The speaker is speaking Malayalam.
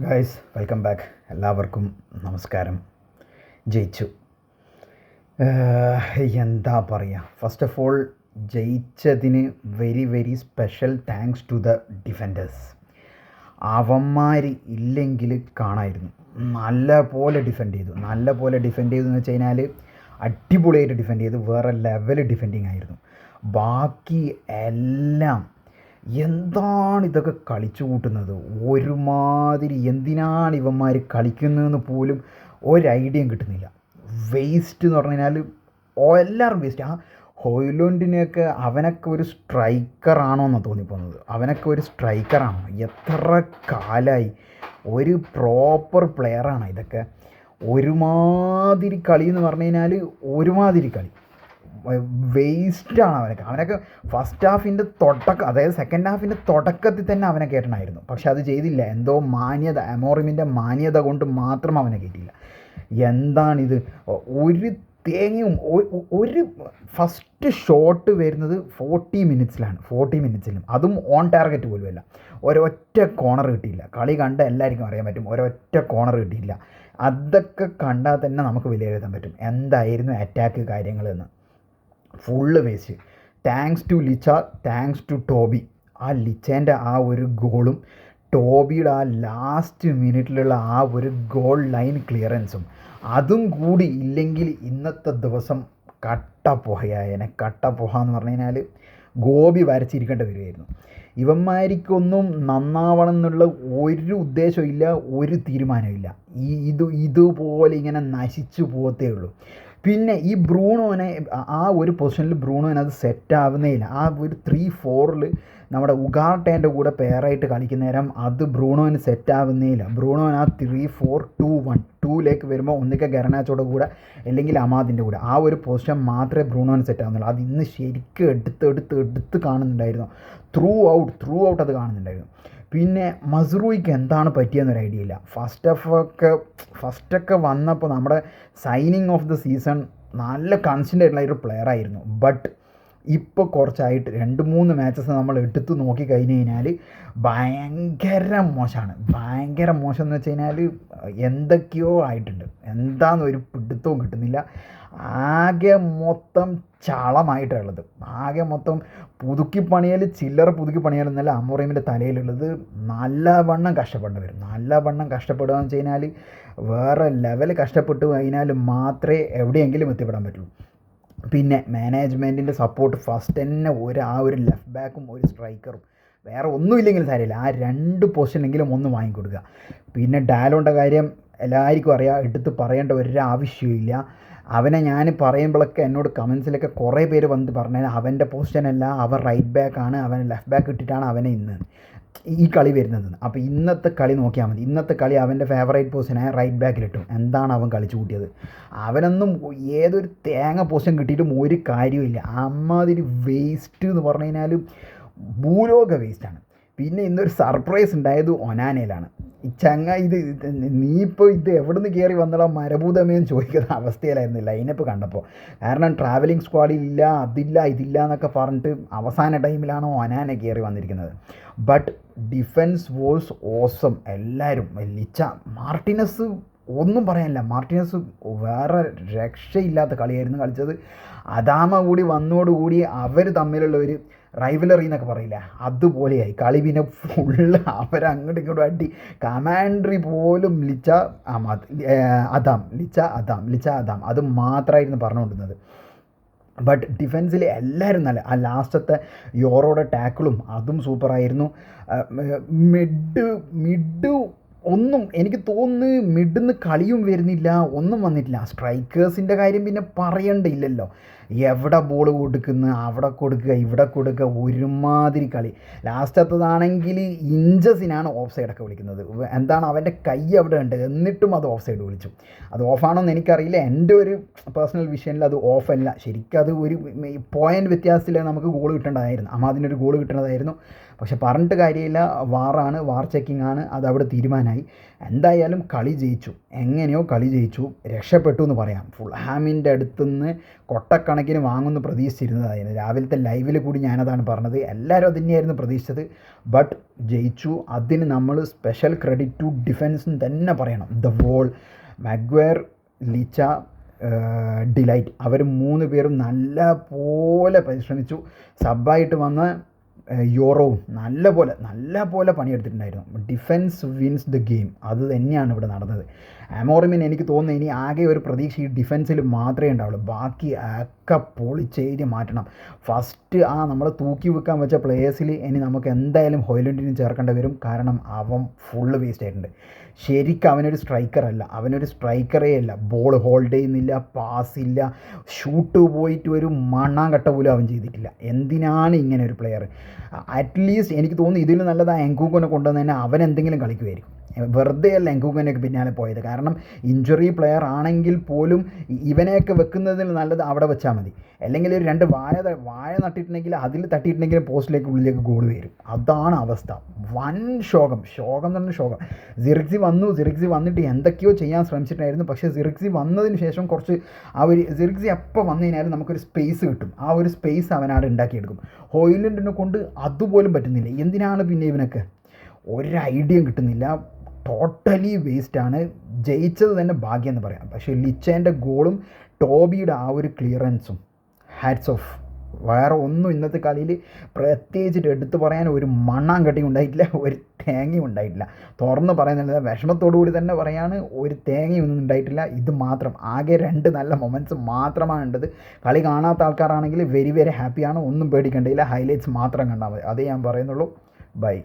ഗൈസ് വെൽക്കം ബാക്ക് എല്ലാവർക്കും നമസ്കാരം. ജയിച്ചു. എന്താ പറയുക first of all ജയിച്ചതിന് very very special thanks to the defenders അവന്മാർ ഇല്ലെങ്കിൽ കാണായിരുന്നു. നല്ല പോലെ ഡിഫെൻഡ് ചെയ്തു. നല്ല പോലെ ഡിഫെൻഡ് ചെയ്തു എന്ന് വെച്ച് കഴിഞ്ഞാൽ അടിപൊളിയായിട്ട് ഡിഫെൻഡ് ചെയ്തു. വേറെ ലെവൽ ഡിഫെൻഡിങ് ആയിരുന്നു. ബാക്കി എല്ലാം എന്താണ് ഇതൊക്കെ കളിച്ചു കൂട്ടുന്നത്? ഒരുമാതിരി എന്തിനാണ് ഇവന്മാർ കളിക്കുന്നതെന്ന് പോലും ഒരു ഐഡിയയും കിട്ടുന്നില്ല. വേസ്റ്റ് എന്ന് പറഞ്ഞു കഴിഞ്ഞാൽ എല്ലാവരും വേസ്റ്റ് ആ ഹോയ്ലുണ്ടിനെയൊക്കെ അവനൊക്കെ ഒരു സ്ട്രൈക്കറാണോ എന്നാണ് തോന്നിപ്പോകുന്നത് അവനൊക്കെ ഒരു സ്ട്രൈക്കറാണോ എത്ര കാലമായി ഒരു പ്രോപ്പർ പ്ലെയറാണ് ഇതൊക്കെ? ഒരുമാതിരി കളി എന്ന് പറഞ്ഞു കഴിഞ്ഞാൽ ഒരുമാതിരി കളി. വേസ്റ്റാണ് അവനൊക്കെ. അവനൊക്കെ ഫസ്റ്റ് ഹാഫിന്റെ തുടക്ക അതായത് സെക്കൻഡ് ഹാഫിന്റെ തുടക്കത്തിൽ തന്നെ അവനെ കയറ്റണമായിരുന്നു പക്ഷെ അത് ചെയ്തില്ല. എന്തോ മാന്യത അമോറിമിന്റെ മാന്യത കൊണ്ട് മാത്രം അവനെ കയറ്റിയില്ല എന്താണിത്? ഒരു തേങ്ങയും ഒരു ഫസ്റ്റ് ഷോട്ട് വരുന്നത് ഫോർട്ടി മിനിറ്റ്സിലാണ് ഫോർട്ടി മിനിറ്റ്സിലും അതും ഓൺ ടാർഗറ്റ് പോലുമല്ല ഒരൊറ്റ കോണർ കിട്ടിയില്ല. കളി കണ്ട എല്ലാവർക്കും അറിയാൻ പറ്റും. ഒരൊറ്റ കോണർ കിട്ടിയില്ല. അതൊക്കെ കണ്ടാൽ തന്നെ നമുക്ക് വിലയിരുത്താൻ പറ്റും. എന്തായിരുന്നു അറ്റാക്ക് കാര്യങ്ങളെന്ന്. Full waste thanks to Licha thanks to Toby ആ ലിച്ചേന്റെ ആ ഒരു ഗോളും ടോബിയുടെ ആ ലാസ്റ്റ് മിനിറ്റിലുള്ള ആ ഒരു ഗോൾ ലൈൻ ക്ലിയറൻസും അതും കൂടി ഇല്ലെങ്കിൽ ഇന്നത്തെ ദിവസം കട്ട പുഹയായനെ കട്ട പുഹ എന്ന് പറഞ്ഞു കഴിഞ്ഞാൽ ഗോപി വരച്ചിരിക്കേണ്ടി വരുമായിരുന്നു ഇവന്മാരിക്കൊന്നും നന്നാവണം എന്നുള്ള ഒരു ഉദ്ദേശമില്ല ഒരു തീരുമാനമില്ല ഈ ഇത് ഇതുപോലെ ഇങ്ങനെ നശിച്ചു പോകത്തേ ഉള്ളൂ. പിന്നെ ഈ ബ്രൂണോനെ ആ- ഒരു പൊസിഷനിൽ ബ്രൂണോനെ അത് സെറ്റ് ആവുന്നേ ഇല്ല ആ ഒരു ത്രീ ഫോറിൽ നമ്മുടെ ഉഗാർട്ടേന്റെ കൂടെ പെയറായിട്ട് കളിക്കുന്ന നേരം അത് ബ്രൂണോന് സെറ്റ് ആവുന്നേ ഇല്ല ബ്രൂണോൻ ആ ത്രീ ഫോർ ടു വൺ ടൂലേക്ക് വരുമ്പോൾ ഒന്നിക്കെ ഗരണാച്ചോടെ കൂടെ അല്ലെങ്കിൽ അമാദിന്റെ കൂടെ ആ ഒരു പൊസിഷൻ മാത്രമേ ബ്രൂണോന് സെറ്റ് ആവുന്നുള്ളൂ. അത് ഇന്ന് ശരിക്കും എടുത്ത് എടുത്ത് എടുത്ത് കാണുന്നുണ്ടായിരുന്നു. ത്രൂ ഔട്ട് ത്രൂ ഔട്ട് അത് കാണുന്നുണ്ടായിരുന്നു. പിന്നെ മസ്റൂയിക്ക് എന്താണ് പറ്റിയെന്നൊരു ഐഡിയ ഇല്ല. ഫസ്റ്റ് ഓഫ് ഒക്കെ ഫസ്റ്റൊക്കെ വന്നപ്പോൾ നമ്മുടെ സൈനിങ് ഓഫ് ദ സീസൺ നല്ല കൺസിന്റ് ആയിട്ടുള്ള ഒരു പ്ലെയർ ആയിരുന്നു. ബട്ട് ഇപ്പോൾ കുറച്ചായിട്ട് രണ്ട് മൂന്ന് മാച്ചസ് നമ്മൾ എടുത്തു നോക്കി കഴിഞ്ഞ് കഴിഞ്ഞാൽ ഭയങ്കര മോശമാണ് ഭയങ്കര മോശം എന്ന് വെച്ച് കഴിഞ്ഞാൽ എന്തൊക്കെയോ ആയിട്ടുണ്ട്. എന്താണെന്ന് ഒരു പിടുത്തവും കിട്ടുന്നില്ല. ആകെ മൊത്തം ചളമായിട്ടുള്ളത് ആകെ മൊത്തം പുതുക്കി പണിയൽ ചില്ലറ പുതുക്കി പണിയൽ എന്നല്ല അമ്മുറീമിന്റെ തലയിലുള്ളത്. നല്ലവണ്ണം കഷ്ടപ്പെടേണ്ടി വരും. നല്ലവണ്ണം കഷ്ടപ്പെടുക എന്ന് വെച്ച് കഴിഞ്ഞാൽ വേറെ ലെവൽ കഷ്ടപ്പെട്ടു കഴിഞ്ഞാൽ മാത്രമേ എവിടെയെങ്കിലും എത്തിപ്പെടാൻ പറ്റുള്ളൂ. പിന്നെ മാനേജ്മെന്റിന്റെ സപ്പോർട്ട് ഫസ്റ്റ് തന്നെ ഒരു ആ ഒരു ലെഫ്റ്റ് ബാക്കും ഒരു സ്ട്രൈക്കറും വേറെ ഒന്നുമില്ലെങ്കിലും സാരമില്ല ആ രണ്ട് പൊസിഷനെങ്കിലും ഒന്ന് വാങ്ങിക്കൊടുക്കുക. പിന്നെ ഡാലോണ്ട കാര്യം എല്ലാവർക്കും അറിയാം. എടുത്ത് പറയേണ്ട ഒരു ആവശ്യമില്ല. അവനെ ഞാൻ പറയുമ്പോഴൊക്കെ എന്നോട് കമൻസിലൊക്കെ കുറേ പേര് വന്ന് പറഞ്ഞാൽ അവന്റെ പൊസിഷനല്ല അവൻ റൈറ്റ് ബാക്കാണ് അവൻ ലെഫ്റ്റ് ബാക്ക് ഇട്ടിട്ടാണ് അവനെ ഇന്ന് ഈ കളി വരുന്നത്. അപ്പോൾ ഇന്നത്തെ കളി നോക്കിയാൽ മതി. ഇന്നത്തെ കളി അവന്റെ ഫേവറേറ്റ് പൊസിഷനെ റൈറ്റ് ബാക്കിൽ ബാക്കിലിട്ടു എന്താണ് അവൻ കളിച്ചു കൂട്ടിയത്? അവനൊന്നും ഏതൊരു തേങ്ങ പൊസിഷൻ കിട്ടിയിട്ടും ഒരു കാര്യമില്ല അമ്മാതിരി വേസ്റ്റ് എന്ന് പറഞ്ഞു കഴിഞ്ഞാൽ ഭൂലോക വേസ്റ്റാണ് പിന്നെ ഇന്നൊരു സർപ്രൈസ് ഉണ്ടായത് ഒനാനയിലാണ്. ഈ ചങ്ങ ഇത് നീ ഇപ്പോൾ ഇത് എവിടെ നിന്ന് കയറി വന്നടാ മരഭൂതമേന്ന് ചോദിക്കുന്ന അവസ്ഥയിലായിരുന്നു ലൈനപ്പ് കണ്ടപ്പോൾ. കാരണം ട്രാവലിംഗ് സ്ക്വാഡിൽ ഇല്ല അതില്ല ഇതില്ല എന്നൊക്കെ പറഞ്ഞിട്ട് അവസാന ടൈമിലാണ് ഒനാന കയറി വന്നിരിക്കുന്നത്. ബട്ട് ഡിഫൻസ് വോസ് ഓസം എല്ലാവരും ലിച്ച മാർട്ടിനസ് ഒന്നും പറയാനില്ല. മാർട്ടിനസ് വേറെ രക്ഷയില്ലാത്ത കളിയായിരുന്നു കളിച്ചത്. അദാമ കൂടി വന്നോടുകൂടി അവർ തമ്മിലുള്ള ഒരു റൈവലറി എന്നൊക്കെ പറയില്ല? അതുപോലെയായി. കളി പിന്നെ ഫുള്ള് അവരങ്ങോട്ടും ഇങ്ങോട്ടും അടി. കമാൻഡറി പോലും ലിച്ച അമാദ് അദാം ലിച്ച അദാം ലിച്ച അദാം. അത് മാത്രമായിരുന്നു പറഞ്ഞുകൊണ്ടിരുന്നത്. ബട്ട് ഡിഫൻസിൽ എല്ലാവരും നല്ല ആ ലാസ്റ്റത്തെ യോറോടെ ടാക്കിളും അതും സൂപ്പറായിരുന്നു മിഡ് മിഡ് ഒന്നും എനിക്ക് തോന്നുന്നു മിഡിന്ന് കളിയും വരുന്നില്ല ഒന്നും വന്നിട്ടില്ല. സ്ട്രൈക്കേഴ്സിന്റെ കാര്യം പിന്നെ പറയണ്ടില്ലല്ലോ എവിടെ ബോൾ കൊടുക്കുന്ന അവിടെ കൊടുക്കുക ഇവിടെ കൊടുക്കുക ഒരുമാതിരി കളി. ലാസ്റ്റത്തതാണെങ്കിൽ ഇഞ്ചസിനാണ് ഓഫ് സൈഡൊക്കെ വിളിക്കുന്നത്. എന്താണ് അവന്റെ കൈ അവിടെ ഉണ്ട് എന്നിട്ടും അത് ഓഫ് സൈഡ് വിളിച്ചു. അത് ഓഫാണോന്ന് എനിക്കറിയില്ല. എന്റെ ഒരു പേഴ്സണൽ വിഷയനിൽ അത് ഓഫല്ല ശരിക്കും അത് ഒരു പോയിന്റ് വ്യത്യാസത്തിൽ നമുക്ക് ഗോൾ കിട്ടേണ്ടതായിരുന്നു. അമാദിനൊരു ഗോൾ കിട്ടേണ്ടതായിരുന്നു. പക്ഷെ പറഞ്ഞിട്ട് കാര്യമില്ല. വാറാണ് വാർ ചെക്കിംഗ് ആണ്. അത് അവിടെ തീരുമാനമായി. എന്തായാലും കളി ജയിച്ചു. എങ്ങനെയോ കളി ജയിച്ചു. രക്ഷപ്പെട്ടു എന്ന് പറയാം. ഫുൾഹാമിന്റെ അടുത്തുനിന്ന് കൊട്ടക്കണക്കിന് വാങ്ങുമെന്ന് പ്രതീക്ഷിച്ചിരുന്നതായിരുന്നു. രാവിലത്തെ ലൈവിൽ കൂടി ഞാനതാണ് പറഞ്ഞത്. എല്ലാവരും അത് തന്നെയായിരുന്നു പ്രതീക്ഷിച്ചത്. ബട്ട് ജയിച്ചു. അതിന് നമ്മൾ സ്പെഷ്യൽ ക്രെഡിറ്റ് ടു ഡിഫൻസ് തന്നെ പറയണം. The wall Maguire Licha de Ligt അവർ മൂന്ന് പേരും നല്ല പോലെ പരിശ്രമിച്ചു. സബായിട്ട് വന്ന യോറോവും നല്ല പോലെ നല്ല പോലെ പണിയെടുത്തിട്ടുണ്ടായിരുന്നു. ഡിഫെൻസ് വിൻസ് ദ ഗെയിം അത് തന്നെയാണ് ഇവിടെ നടന്നത്. അമോറിമിന് എനിക്ക് തോന്നുന്നത് ഇനി ആകെ ഒരു പ്രതീക്ഷ ഈ ഡിഫെൻസിൽ മാത്രമേ ഉണ്ടാവുള്ളൂ. ബാക്കി ഒക്കെ പൊളിച്ചേരി മാറ്റണം. ഫസ്റ്റ് ആ നമ്മൾ തൂക്കി വെക്കാൻ വെച്ച പ്ലേയേഴ്സിൽ ഇനി നമുക്ക് എന്തായാലും ഹോയിലൻഡിന് ചേർക്കേണ്ടി വരും. കാരണം അവൻ ഫുള്ള് വേസ്റ്റ് ആയിട്ടുണ്ട്. ശരിക്കും അവനൊരു സ്ട്രൈക്കർ അല്ല. അവനൊരു സ്ട്രൈക്കറേ അല്ല. ബോൾ ഹോൾഡ് ചെയ്യുന്നില്ല പാസ് ഇല്ല. ഷൂട്ട് പോയിട്ട് ഒരു മണ്ണാങ്കട്ട പോലും അവൻ ചെയ്തിട്ടില്ല. എന്തിനാണ് ഇങ്ങനെ ഒരു പ്ലെയർ അറ്റ്ലീസ്റ്റ് എനിക്ക് തോന്നുന്നു ഇതിൽ നല്ലത് എങ്കൂക്കോനെ കൊണ്ടുവന്ന് തന്നെ അവൻ എന്തെങ്കിലും കളിക്കുമായിരിക്കും വെറുതെ അല്ല എങ്കുങ്ങനെയൊക്കെ പിന്നാലെ പോയത്. കാരണം ഇഞ്ചുറി പ്ലെയർ ആണെങ്കിൽ പോലും ഇവനെയൊക്കെ വെക്കുന്നതിൽ നല്ലത് അവിടെ വെച്ചാൽ മതി. അല്ലെങ്കിൽ ഒരു രണ്ട് വായ വായ നട്ടിട്ടുണ്ടെങ്കിൽ അതിൽ തട്ടിയിട്ടുണ്ടെങ്കിൽ പോസ്റ്റിലേക്ക് ഉള്ളിലേക്ക് ഗോൾ വരും. അതാണ് അവസ്ഥ. വൻ ശോകം. ശോകം എന്ന് പറഞ്ഞ ശോകം. സിറിക്സി വന്നു. സിറിക്സി വന്നിട്ട് എന്തൊക്കെയോ ചെയ്യാൻ ശ്രമിച്ചിട്ടായിരുന്നു പക്ഷേ സിറിക്സി വന്നതിന് ശേഷം കുറച്ച് ആ ഒരു സിറിക്സി എപ്പോൾ വന്നു കഴിഞ്ഞാലും നമുക്കൊരു സ്പേസ് കിട്ടും. ആ ഒരു സ്പേസ് അവനാട് ഉണ്ടാക്കിയെടുക്കും. ഹോയിലൻഡിനെ കൊണ്ട് അതുപോലും പറ്റുന്നില്ല. എന്തിനാണ് പിന്നെ ഇവനൊക്കെ? ഒരു ഐഡിയയും കിട്ടുന്നില്ല. ടോട്ടലി വേസ്റ്റാണ് ജയിച്ചത് തന്നെ ഭാഗ്യം എന്ന് പറയാം. പക്ഷേ ലിച്ചേന്റെ ഗോളും ടോബിയുടെ ആ ഒരു ക്ലിയറൻസും ഹാറ്റ്സ് ഓഫ് വേറെ ഒന്നും ഇന്നത്തെ കളിയിൽ പ്രത്യേകിച്ചിട്ട് എടുത്തു പറയാൻ ഒരു മണ്ണാങ്കട്ടിയും ഉണ്ടായിട്ടില്ല ഒരു തേങ്ങയും ഉണ്ടായിട്ടില്ല. തുറന്ന് പറയുന്നില്ല വിഷമത്തോടു കൂടി തന്നെ പറയാണ് ഒരു തേങ്ങയൊന്നും ഉണ്ടായിട്ടില്ല. ഇത് മാത്രം ആകെ രണ്ട് നല്ല മൊമെന്റ്സ് മാത്രമാണ് ഉണ്ടത് കളി കാണാത്ത ആൾക്കാരാണെങ്കിൽ വെരി വെരി ഹാപ്പിയാണ് ഒന്നും പേടിക്കേണ്ടിയില്ല ഹൈലൈറ്റ്സ് മാത്രം കണ്ടാൽ മതി. അതേ ഞാൻ പറയുന്നുള്ളൂ. ബൈ